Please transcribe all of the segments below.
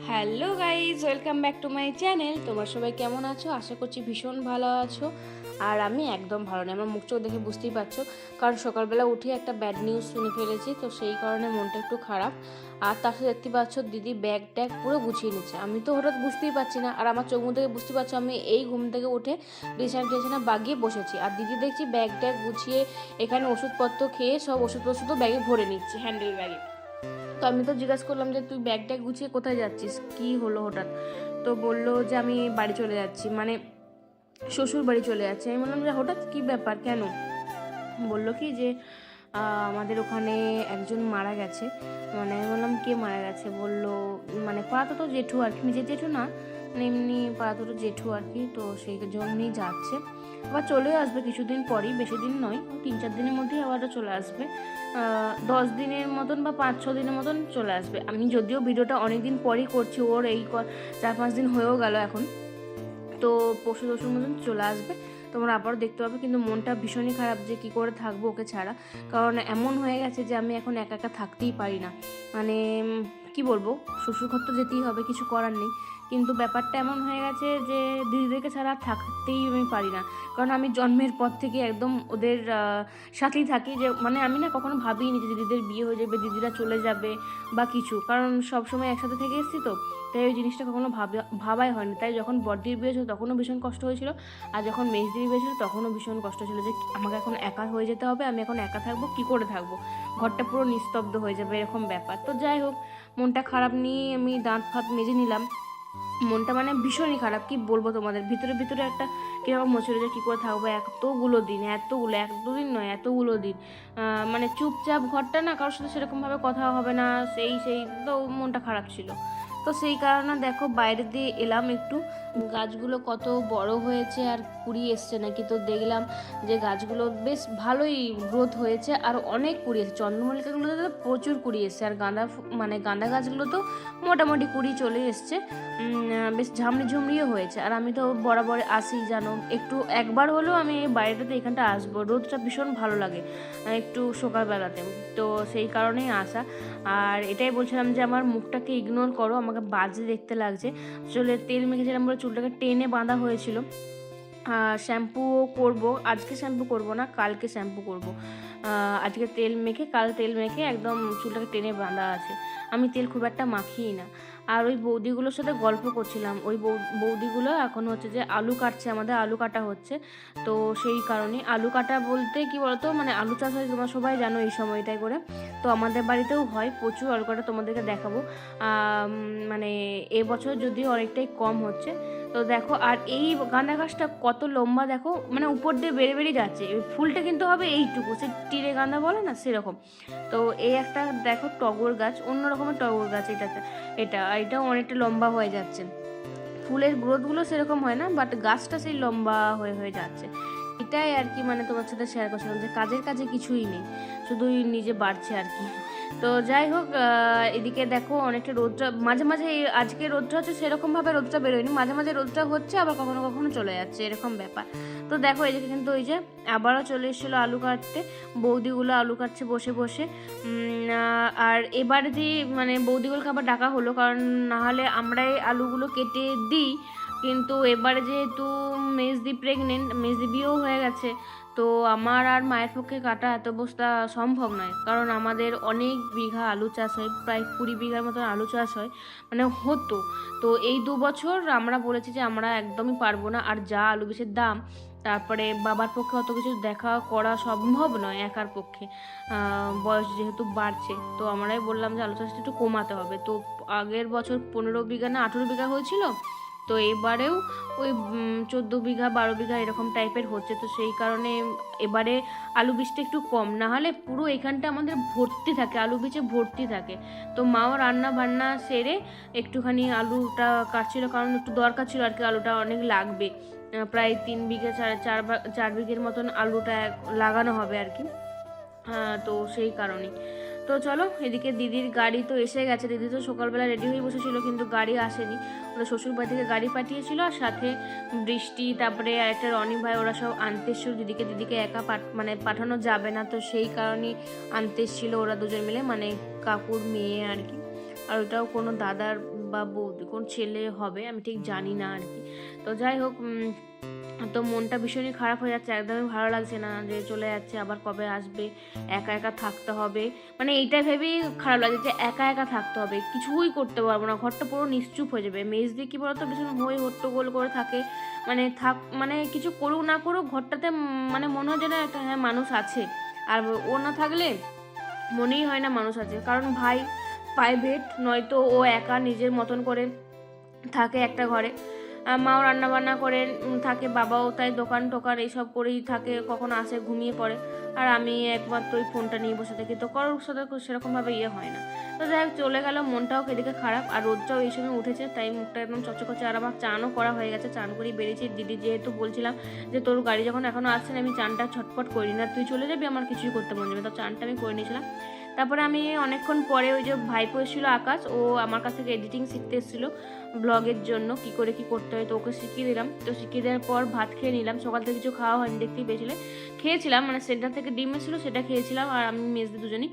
Hello guys, welcome back to my channel. তোমার সবাই কেমন আছো? আশা করছি ভীষণ ভালো আছো। আর আমি একদম ভালো নেই, আমার মুখ চোখ দেখে বুঝতেই পারছ। কারণ সকালবেলা উঠে একটা ব্যাড নিউজ শুনে ফেলেছি, তো সেই কারণে মনটা একটু খারাপ। আর তার সাথে দেখতে পাচ্ছ দিদি ব্যাগ ট্যাগ পুরো গুছিয়ে নিচ্ছে। আমি তো হঠাৎ বুঝতেই পারছি না, আর আমার চোখ মুখ থেকে বুঝতে পারছ আমি এই ঘুম থেকে উঠে বিছানা টিছানা বাগিয়ে বসেছি। আর দিদি দেখছি ব্যাগ ট্যাগ গুছিয়ে এখানে ওষুধপত্র খেয়ে সব ওষুধপত্র তো ব্যাগে ভরে নিচ্ছে হ্যান্ডেল ব্যাগে তো আমি তো জিজ্ঞাসা করলাম যে তুই ব্যাগটা গুছিয়ে কোথায় যাচ্ছিস? কি হলো হঠাৎ? তো বলল যে আমি বাড়ি চলে যাচ্ছি মানে শ্বশুর বাড়ি চলে যাচ্ছি। আমি বললাম যে হঠাৎ কি ব্যাপার, কেন? বলল কি যে আমাদের ওখানে একজন মারা গেছে। মানে আমি বললাম, কে মারা গেছে? বলল মানে পাড়াতো তো জেঠু আর কি। নিজের জেঠু না মানে এমনি পাড়াতো তো জেঠু আর কি, তো সেই জন্যই যাচ্ছে। আবার চলেও আসবে, কিছুদিন পরই, বেশি দিন নয়, তিন চার দিনের মধ্যেই আবার চলে আসবে। দশ দিনের মতন বা পাঁচ, ছ দিনের মতন চলে আসবে। আমি যদিও ভিডিওটা অনেক দিন পরই করছি, ওর এই চার পাঁচ দিন হয়েও গেল এখন। তো পশু টশুর মতন চলে আসবে। তোমরা আবারও দেখতে পাবে, কিন্তু মনটা ভীষণই খারাপ যে কি করে থাকব ওকে ছাড়া। কারণ এমন হয়ে গেছে যে আমি এখন একা একা থাকতেই পারি না। মানে কি বলব? শ্বশুর ঘর তো যেতেই হবে, কিছু করার নেই। কিন্তু ব্যাপারটা এমন হয়ে গেছে যে দিদিদেরকে ছাড়া থাকতেই আমি পারি না। কারণ আমি জন্মের পর থেকে একদম ওদের সাথেই থাকি যে মানে আমি না কখনো ভাবিনি যে দিদিদের বিয়ে হয়ে যাবে, দিদিরা চলে যাবে বা কিছু। কারণ সব সময় একসাথে থেকে এসেছি তো, তাই ওই জিনিসটা কখনো ভাবা, ভাবাই হয়নি। তাই যখন বড়দির বিয়ে হয়েছিল তখনও ভীষণ কষ্ট হয়েছিল, আর যখন মেজদির বিয়ে ছিল তখনও ভীষণ কষ্ট ছিল যে আমাকে এখন একা হয়ে যেতে হবে, আমি এখন একা থাকব, কি করে থাকব? ঘরটা পুরো নিস্তব্ধ হয়ে যাবে, এরকম ব্যাপার। তো যাই হোক, মনটা খারাপ নিয়ে আমি দাঁত ফাঁত মেজে নিলাম। মনটা মানে ভীষণই খারাপ, কি বলব তোমাদের? ভিতরে ভিতরে একটা কীরকম মচড়ে যে কী করে থাকব? এতগুলো দিন, এতগুলো এক দুদিন নয়, এতগুলো দিন। মানে চুপচাপ ঘরটা না কারোর সাথে সেরকমভাবে কথা হবে না, সেই সেই, তো মনটা খারাপ ছিল। তো সেই কারণে দেখো বাইরে দিয়ে এলাম একটু। গাছগুলো কত বড় হয়েছে আর কুড়ি এসছে নাকি? তো দেখলাম যে গাছগুলো বেশ ভালোই গ্রোথ হয়েছে আর অনেক কুড়ি এসেছে। চন্দ্রমল্লিকাগুলোতে তো প্রচুর কুড়ি এসছে আর গাঁদা মানে গাঁদা গাছগুলো তো মোটামুটি কুড়ি চলে এসছে। বেশ ঝামড়ি ঝুমড়িও হয়েছে। আর আমি তো বরাবর আসি, জানো? একটু একবার হলেও আমি এই বাড়িটাতে এখানটা আসব। রোদটা ভীষণ ভালো লাগে একটু সকালবেলাতে। তো সেই কারণেই আসা। আর এটাই বলছিলাম যে আমার মুখটাকে ইগনোর করো, আমাকে বাজে দেখতে লাগছে। চলে তেল মেখেছিলাম বলে চুলটাকে টেনে বাঁধা হয়েছিল শ্যাম্পুও করব, আজকে শ্যাম্পু করব না, কালকে শ্যাম্পু করব। আজকে তেল মেখে, কাল তেল মেখে একদম চুলটাকে টেনে বাঁধা আছে। আমি তেল খুব একটা মাখিই না। আর ওই বৌদিগুলোর সাথে গল্প করছিলাম। ওই বৌদিগুলো এখন হচ্ছে যে আলু কাটছে, আমাদের আলু কাটা হচ্ছে। তো সেই কারণে আলু কাটা বলতে কি বলতো? মানে আলু চাষ হয়, তোমরা সবাই জানো এই সময়টাই করে। তো আমাদের বাড়িতেও হয়, প্রচুর আলু কাটা তোমাদেরকে দেখাবো। মানে এবছর যদিও অনেকটাই কম হচ্ছে তো দেখো, আর এই গাঁদা গাছটা কত লম্বা দেখো মানে উপর দিয়ে বেড়ে বেড়ে যাচ্ছে। ফুলটা কিন্তু হবে এইটুকু, সে টিরে গাঁদা বলে না, সেরকম। তো এই একটা দেখো টগর গাছ, অন্য রকমের টগর গাছ এটাতে, এটা এটা অনেকটা লম্বা হয়ে যাচ্ছে। ফুলের গ্রোথগুলো সেরকম হয় না বাট গাছটা সেই লম্বা হয়ে হয়ে যাচ্ছে। এটাই আর কি মানে তোমার সাথে শেয়ার করছিলাম যে কাজের কাজে কিছুই নেই, শুধুই নিজে বাড়ছে আর কি। তো যাই হোক এদিকে দেখো অনেকটা রোদটা মাঝে মাঝে আজকে রোদটা হচ্ছে সেরকমভাবে রোদটা বেরোয়নি, মাঝে মাঝে রোদটা হচ্ছে, আবার কখনো কখনো চলে যাচ্ছে, এরকম ব্যাপার। তো দেখো এদিকে কিন্তু ওই যে আবারও চলে এসেছিল আলু কাটতে, বৌদিগুলো আলু কাটছে বসে বসে। আর এবার যে মানে বৌদিগুলোকে আবার ডাকা হলো, কারণ না হলে আমরাই আলুগুলো কেটে দিই কিন্তু এবারে যেহেতু মেজদি প্রেগনেন্ট মেজদি বিয়েও হয়ে গেছে, তো আমার আর মায়ের পক্ষে কাটা এত বস্তা সম্ভব নয়। কারণ আমাদের অনেক বিঘা আলু চাষ হয়, প্রায় কুড়ি বিঘার মতন আলু চাষ হয় মানে হতো। তো এই দু বছর আমরা বলেছি যে আমরা একদমই পারব না, আর যা আলু বীজের দাম, তারপরে বাবার পক্ষে অত কিছু দেখা করা সম্ভব নয় একার পক্ষে। বয়স যেহেতু বাড়ছে, তো আমরাই বললাম যে আলু চাষটা একটু কমাতে হবে। তো আগের বছর পনেরো বিঘা না আঠেরো বিঘা হয়েছিল তো এবারেও ওই চোদ্দ বিঘা, বারো বিঘা এরকম টাইপের হচ্ছে। তো সেই কারণে এবারে আলু বীজটা একটু কম। না হলে পুরো এখানটা আমাদের ভর্তি থাকে, আলু বীজে ভর্তি থাকে। তো মাও রান্না বান্না সেরে একটুখানি আলুটা কাটছিল, কারণ একটু দরকার ছিল আর কি আলুটা অনেক লাগবে। প্রায় তিন বিঘে, চার চার চার বিঘের মতন আলুটা লাগানো হবে আর কি। তো সেই কারণেই। তো চলো, এদিকে দিদির গাড়ি তো এসে গেছে। দিদি তো সকালবেলা রেডি হয়ে বসেছিল, কিন্তু গাড়ি আসেনি। ওরা শ্বশুর বাড়ি থেকে গাড়ি পাঠিয়েছিল, আর সাথে বৃষ্টি, তারপরে আর একটা রনি ভাই, ওরা সব আনতে এসেছিল। দিদিকে দিদিকে একা মানে পাঠানো যাবে না, তো সেই কারণেই আনতে এসেছিল ওরা দুজন মিলে মানে কাকুর মেয়ে আর কি। আর ওটাও কোনো দাদার বা বৌদি কোন ছেলে হবে, আমি ঠিক জানি না আর কি। তো যাই হোক তো মনটা ভীষণই খারাপ হয়ে যাচ্ছে, একদমই ভালো লাগছে না যে চলে যাচ্ছে, আবার কবে আসবে, একা একা থাকতে হবে। মানে এইটা ভেবেই খারাপ লাগছে যে একা একা থাকতে হবে, কিছুই করতে পারব না, ঘরটা পুরো নিশ্চুপ হয়ে যাবে। মেজ দিয়ে কী বলতো, ভীষণ হই হট্টগোল করে থাকে। মানে থাক মানে কিছু করুক না করুক, ঘরটাতে মানে মনে হয় যেন একটা হ্যাঁ মানুষ আছে। আর ও না থাকলে মনেই হয় না মানুষ আছে। কারণ ভাই প্রাইভেট নয়তো ও একা নিজের মতন করে থাকে একটা ঘরে। মাও রান্না বান্না করে থাকে, বাবাও তাই দোকান টোকান এইসব করেই থাকে, কখনো আসে, ঘুমিয়ে পড়ে। আর আমি একমাত্র ওই ফোনটা নিয়ে বসে থাকি। তো কারোর সাথে সেরকমভাবে ইয়ে হয় না। তো যাই হোক, চলে গেল, মনটাও এদিকে খারাপ, আর রোদটাও এই সময় উঠেছে, তাই মুখটা একদম চকচকচে আর আমার চানও করা হয়ে গেছে, চান করেই বেরিয়েছি। দিদি যেহেতু বলছিলাম যে, তোর গাড়ি যখন এখনও আসছে না, আমি চানটা ছটপট করি না তুই চলে যাবি, আমার কিছুই করতে মন যাবে তো চানটা আমি করে নিয়েছিলাম। তারপরে আমি অনেকক্ষণ পরে ওই যে ভাইপো এসেছিল আকাশ, ও আমার কাছ থেকে এডিটিং শিখতে এসেছিল ব্লগের জন্য, কি করে কি করতে হয় তো ওকে শিখিয়ে দিলাম। তো শিখিয়ে দেওয়ার পর ভাত খেয়ে নিলাম, সকাল থেকে কিছু খাওয়া হয়নি, দেখতেই পেয়েছিলে। খেয়েছিলাম মানে সেন্টার থেকে ডিম এসেছিল, সেটা খেয়েছিলাম আর আমি মেজদি দুজনই।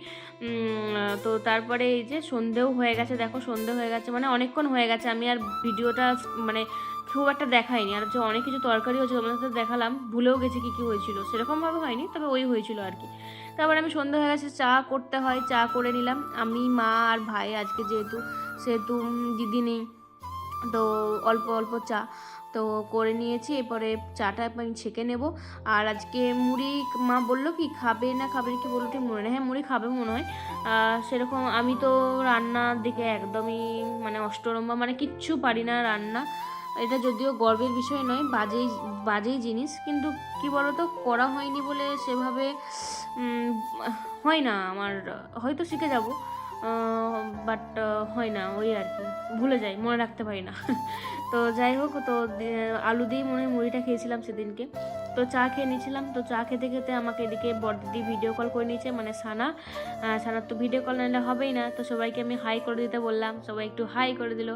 তো তারপরে এই যে সন্ধেও হয়ে গেছে, দেখো সন্ধে হয়ে গেছে মানে অনেকক্ষণ হয়ে গেছে, আমি আর ভিডিওটা মানে খুব একটা দেখাইনি আর যে অনেক কিছু তরকারি হয়েছিল তোমাদের সাথে দেখালাম। ভুলেও গেছি কী কী হয়েছিল। সেরকমভাবে হয়নি, তবে ওই হয়েছিল আর কি। তারপর আমি সন্ধ্যা হয়ে গেছে, চা করতে হয়, চা করে নিলাম। আমি, মা আর ভাই আজকে যেহেতু, সেহেতু দিদি নেই, তো অল্প অল্প চা। তো করে নিয়েছি, এরপরে চাটা আমি ছেঁকে নেব। আর আজকে মুড়ি মা বলল কি, খাবে না খাবে কি বলল ঠিক মনে নেই। হ্যাঁ মুড়ি খাবে মনে হয়। সেরকম আমি তো রান্নার দিকে একদমই মানে অষ্টরম্বা মানে কিচ্ছু পারি না রান্না। এটা যদিও গর্বের বিষয় নয়, বাজেই বাজেই জিনিস, কিন্তু কি বলতো, করা হয়নি বলে সেভাবে হয় না আমার, হয়তো শিখে যাব বাট হয় না, ওই আর কি, ভুলে যাই, মনে রাখতে পারি না। তো যাই হোক, তো, আলু দিয়েই মনে হয় মুড়িটা খেয়েছিলাম সেদিনকে। তো চা খেয়ে নিয়েছিলাম। তো চা খেতে খেতে আমাকে এদিকে বড়দিদি ভিডিও কল করে নিয়েছে মানে সানা। সানার তো ভিডিও কল নাহলে হবেই না। তো সবাইকে আমি হাই করে দিতে বললাম। সবাই একটু হাই করে দিল।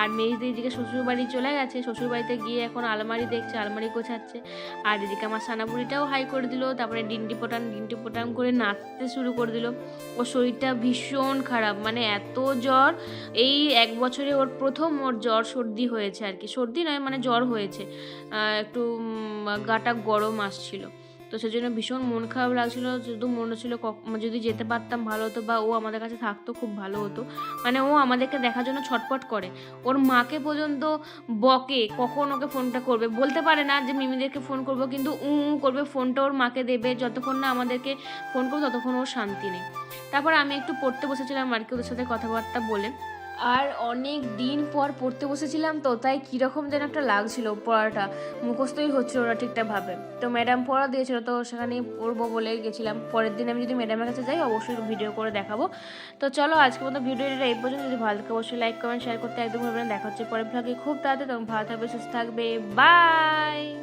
আর মেজদি এদিকে শ্বশুরবাড়ি চলে গেছে। শ্বশুরবাড়িতে গিয়ে এখন আলমারি দেখছে আলমারি গোছাচ্ছে। আর এদিকে আমার সানাপুরিটাও হাই করে দিল। তারপরে ডিন্টি পোটান ডিন্টি পোটান করে নাচতে শুরু করে দিল। ওর শরীরটা ভীষণ খারাপ। মানে এত জ্বর এই এক বছরে ওর প্রথম ওর জ্বর সর্দি হয়েছে আর কি। সর্দি নয় মানে জ্বর হয়েছে। একটু উম, গাটা গরম আসছিল। তো সেজন্য ভীষণ মন খারাপ লাগছিল, শুধু মনে হচ্ছিল যদি যেতে পারতাম ভালো হতো বা ও আমাদের কাছে থাকতো, খুব ভালো হতো। মানে ও আমাদেরকে দেখার জন্য ছটপট করে। ওর মাকে পর্যন্ত বকে, কখন ওকে ফোনটা করবে। বলতে পারে না যে, মিমিদেরকে ফোন করব, কিন্তু উ করবে, ফোনটা ওর মাকে দেবে। যতক্ষণ না আমাদেরকে ফোন করব, ততক্ষণ ওর শান্তি নেই। তারপর আমি একটু পড়তে বসেছিলাম আর কি ওদের সাথে কথাবার্তা বলে। আর অনেক দিন পর পড়তে বসেছিলাম তো, তাই কীরকম যেন একটা লাগছিল পড়াটা। মুখস্থই হচ্ছিল না ঠিকঠাকভাবে। তো ম্যাডাম পড়া দিয়েছিল, তো সেখানে পড়ব বলে গেছিলাম। পরের দিন আমি যদি ম্যাডামের কাছে যাই, অবশ্যই ভিডিও করে দেখাবো। তো চলো আজকে মতো ভিডিওটা এই পর্যন্ত। যদি ভালো থাকে অবশ্যই লাইক কমেন্ট শেয়ার করতে একদম না। দেখা হচ্ছে পরের ভাগে খুব তাড়াতাড়ি তখন ভালো থাকবে। সুস্থ থাকবে বাই